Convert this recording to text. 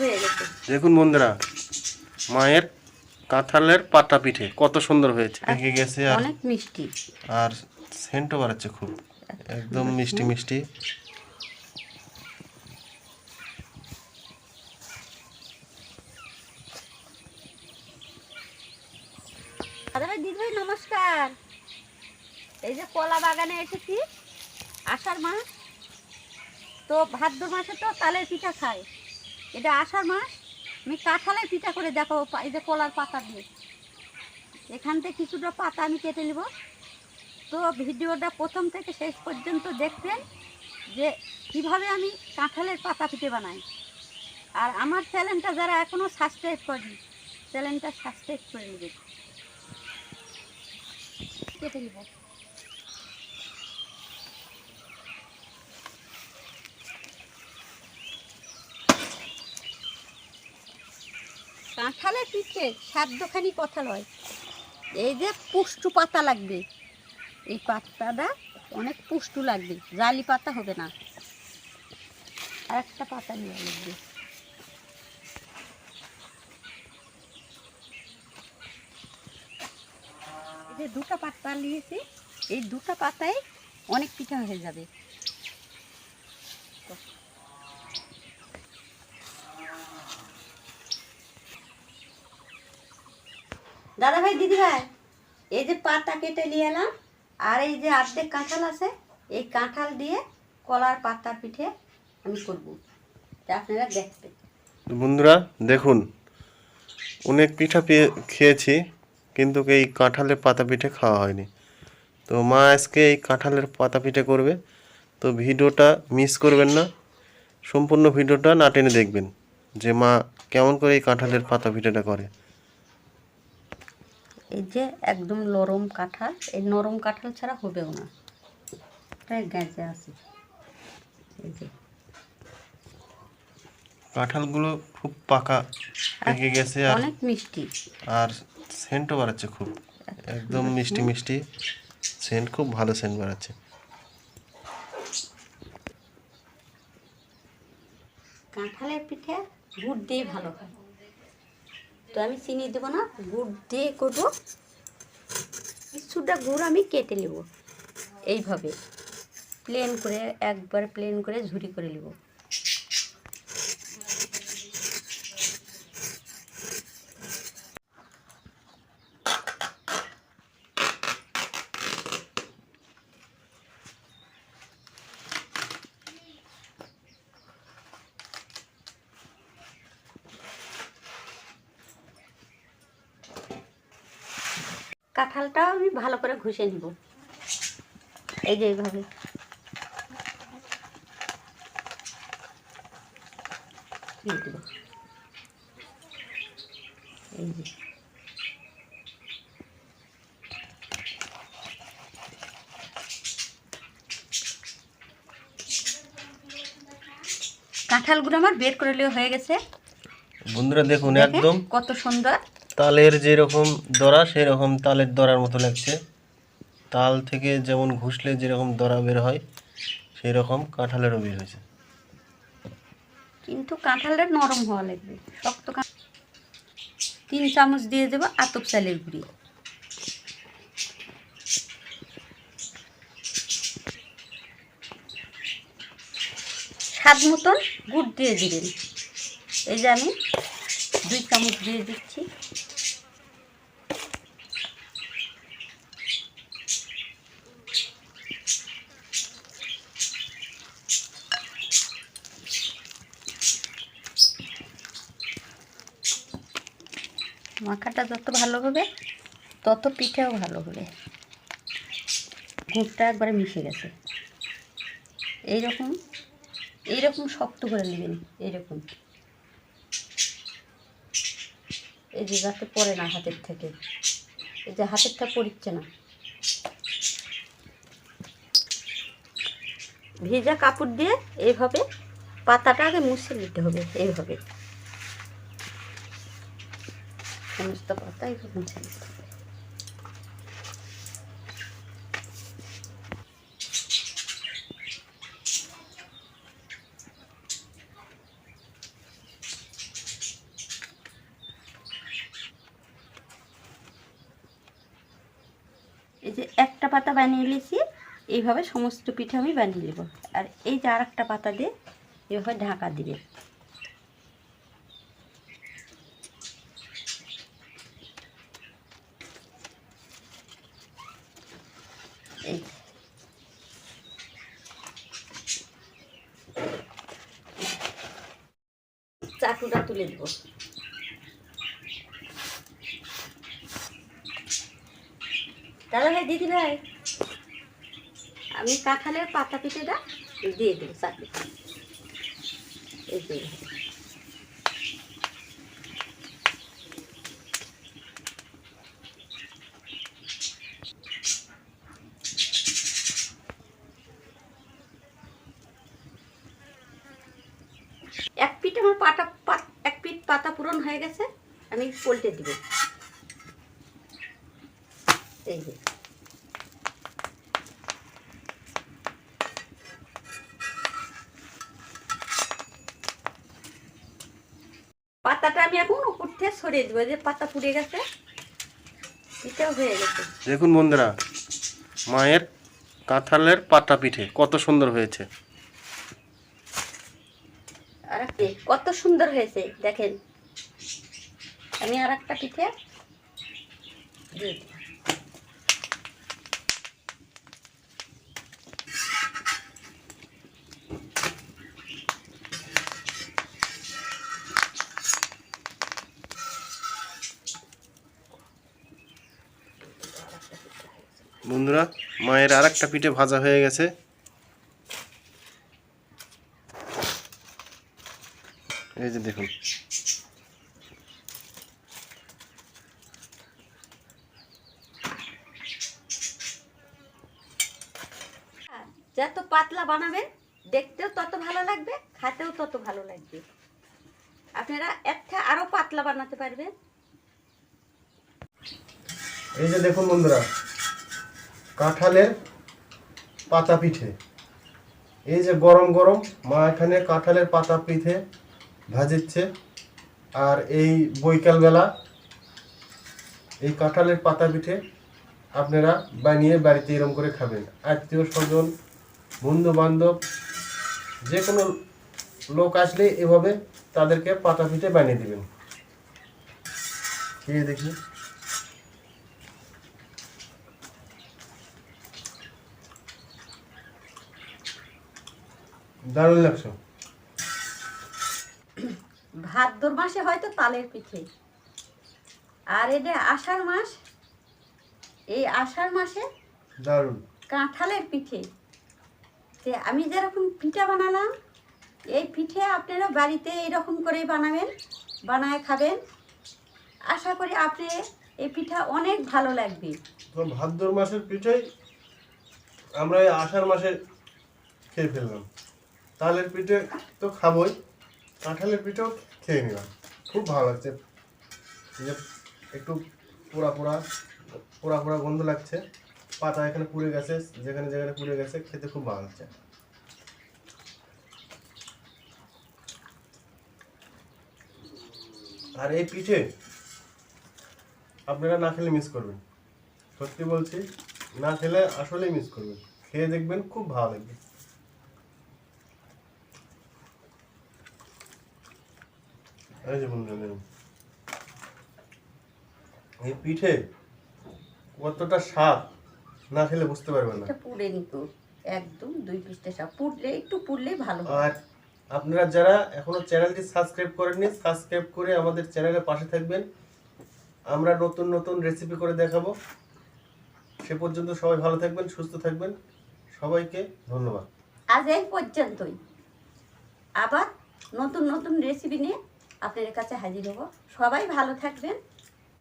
হয়ে দেখুন বন্ধুরা মায়ের কাঁঠালের পাতা পিঠে কত সুন্দর হয়েছে। পেকে গেছে আর অনেক মিষ্টি। আর সেন্টও বাড়াচ্ছে খুব একদম মিষ্টি মিষ্টি। দিদি নমস্কার। এই যে কলা বাগানে এসেছি আষাঢ় মাস তো ভাদ্র মাসে তো তালের পিঠা খায়। এটা আষাঢ় মাস। আমি কাঁঠালে পিঠা করে দেখো এই যে কলার পাতা দিয়ে। এখান থেকে কিছুটা পাতা আমি কেটে নেব। তো ভিডিওটা প্রথম থেকে শেষ পর্যন্ত দেখবেন যে কীভাবে আমি কাঁঠালের পাতা পিঠে বানাই। আর আমার চ্যানেলটা যারা এখনও সাবস্ক্রাইব করেনি, চ্যানেলটা সাবস্ক্রাইব করে নেবে। কেটে নিব। কাঁঠালের পিঠে সাধ্যখানি কথা নয় এই যে পুষ্টু পাতা লাগবে। এই পাতাটা অনেক পুষ্টু লাগবে, জালি পাতা হবে না। আর একটা পাতা নিয়ে লাগবে। যে দুটো পাতা নিয়েছি, এই দুটো পাতায় অনেক পিঠা হয়ে যাবে। দাদা ভাই দিদি ভাই এই যে পাতা কেটে নিয়ে এলাম, আর এই যে অর্ধেক কাঁঠাল আছে, এই কাঁঠাল দিয়ে কলার পাতা পিঠে আমি করব। আপনারা দেখবেন। বন্ধুরা, দেখুন, অনেক পিঠা খেয়েছি, কিন্তু এই কাঁঠালের পাতা পিঠে খাওয়া হয়নি। তো মা আজকে এই কাঁঠালের পাতা পিঠে করবে, তো ভিডিওটা মিস করবেন না, সম্পূর্ণ ভিডিওটা না টেনে দেখবেন যে মা কেমন করে এই কাঁঠালের পাতা পিঠেটা করে। এই যে একদম নরম কাঁঠাল এই নরম কাঁঠাল ছাড়া হবেও না। প্রায় গ্যাঁজে আছে। এই যে। কাঁঠালগুলো খুব পাকা পেকে গেছে আর অনেক মিষ্টি। আর সেন্টও বাড়াচ্ছে খুব। একদম মিষ্টি। মিষ্টি সেন্ট খুব ভালো সেন্ট বাড়াচ্ছে। কাঁঠালের পিঠে গুড় দিয়ে ভালো হয়। তো আমি চিনি দেবো না, গুড় দিয়ে করব। কিছুটা গুড় আমি কেটে নেব। এইভাবে প্লেন করে, একবার প্লেন করে ঝুড়ি করে নেব। কাঁঠালটাও আমি ভালো করে ঘষে নিব। এই যে এইভাবে। এই যে। কাঁঠালগুলো আমার বের করে হয়ে গেছে। বন্ধুরা দেখুন একদম কত সুন্দর। তালের যেরকম দরা, সেরকম তালের দরার মতো লাগছে। তাল থেকে যেমন ঘুষলে যেরকম দরা বের হয় সেই রকম কাঁঠালেরও বের হয়েছে। কিন্তু কাঁঠালটা নরম হওয়া লাগবে। শক্ত তিন চামচ দিয়ে দেবো আতপ চালের গুঁড়ি। স্বাদ মতন গুড় দিয়ে দিবেন। এই যে আমি দুই চামচ দিয়ে দিচ্ছি। মাখাটা যত ভালো হবে, তত পিঠেও ভালো হবে। গুড়টা একবারে মিশে গেছে। এইরকম এইরকম শক্ত করে নেবেন, এইরকম। এই যে যাতে পড়ে না হাতের থেকে। এই যে হাতেরটা পড়ছে না। ভেজা কাপড় দিয়ে এইভাবে পাতাটা আগে মুছে নিতে হবে, এইভাবে। সমস্ত পাতা এবার মুছে নিতে হবে এই যে একটা পাতা বানিয়ে নিয়েছি, এইভাবে সমস্ত পিঠে আমি বানিয়ে নেব। আর এই যে আর একটা পাতা দিয়ে এভাবে ঢাকা দিবে। চাটুটা তুলে দেব দাদা ভাই, দিদি ভাই, আমি কাঁঠালের পাতা পিঠেটা দিয়ে দেবো চাটনি এই এক পিঠ আমার পাতা পাত- এক পিঠ পাতা পূরণ হয়ে গেছে, আমি পল্টে দিব। এই যে। পাতাটা আমি এখন উপর থেকে সরিয়ে দেবো যে পাতা পুড়ে গেছে, এটাও হয়ে গেছে। দেখুন বন্ধুরা, মায়ের কাঁঠালের পাতা পিঠে কত সুন্দর হয়েছে। একটা কত সুন্দর হয়েছে, দেখেন। আমি আর একটা পিঠে। বন্ধুরা, মায়ের আর একটা পিঠে ভাজা হয়ে গেছে। এই যে দেখুন। যত পাতলা বানাবেন দেখতেও তত ভালো লাগবে খেতেও তত ভালো লাগবে। আপনারা একটা আরও পাতলা বানাতে পারবেন। এই যে দেখুন বন্ধুরা কাঁঠালের পাতা পিঠে এই যে গরম গরম মা এখানে কাঁঠালের পাতা পিঠে ভাজিচ্ছে। আর এই বৈকালবেলা এই কাঁঠালের পাতা পিঠে আপনারা বানিয়ে বাড়িতে এরম করে খাবেন। আত্মীয় স্বজন বন্ধু বান্ধব যে কোনো লোক আসলে এভাবে তাদেরকে পাতা পিঠে বানিয়ে দেবেন। খেয়ে দেখি। দারুণ লাগছে। ভাদ্র মাসে হয়তো তালের পিঠে। আর এটা আষাঢ় মাস এই আষাঢ় মাসে দারুণ। কাঁঠালের পিঠে। তে আমি যেরকম পিঠা বানালাম এই পিঠে আপনারা বাড়িতে এরকম করেই বানাবেন বানায় খাবেন। আশা করি আপনি এই পিঠা অনেক ভালো লাগবে। ভাদ্র মাসের পিঠেই আমরা এই আষাঢ় মাসে খেয়ে ফেললাম। তালের পিঠে তো খাবোই। কাঁঠালের পিঠেও খেয়ে নিলাম। খুব ভালো লাগছে। যে একটু পোড়া পোড়া পোড়া পোড়া গন্ধ লাগছে। পাতা এখানে পুড়ে গেছে, যেখানে যেখানে পুড়ে গেছে, খেতে খুব ভালো লাগছে। আর এই পিঠে আপনারা না খেলে মিস করবেন। সত্যি বলছি, না খেলে আসলেই মিস করবেন। খেয়ে দেখবেন খুব ভালো লাগবে। এই যে বন্ধুরা এই পিঠে কতটা স্বাদ না খেলে বুঝতে পারবেন না। এটা পুড়ে নিত। একদম দুই পিসটা সব পুড়লে একটু পুড়লেই ভালো। আর আপনারা যারা এখনও চ্যানেলটি সাবস্ক্রাইব করেননি সাবস্ক্রাইব করে আমাদের চ্যানেলের পাশে থাকবেন। আমরা নতুন নতুন রেসিপি করে দেখাবো। সে পর্যন্ত সবাই ভালো থাকবেন সুস্থ থাকবেন। সবাইকে ধন্যবাদ। আজ এই পর্যন্তই। আবার নতুন নতুন রেসিপি নিয়ে আপনাদের কাছে হাজির হব। সবাই ভালো থাকবেন।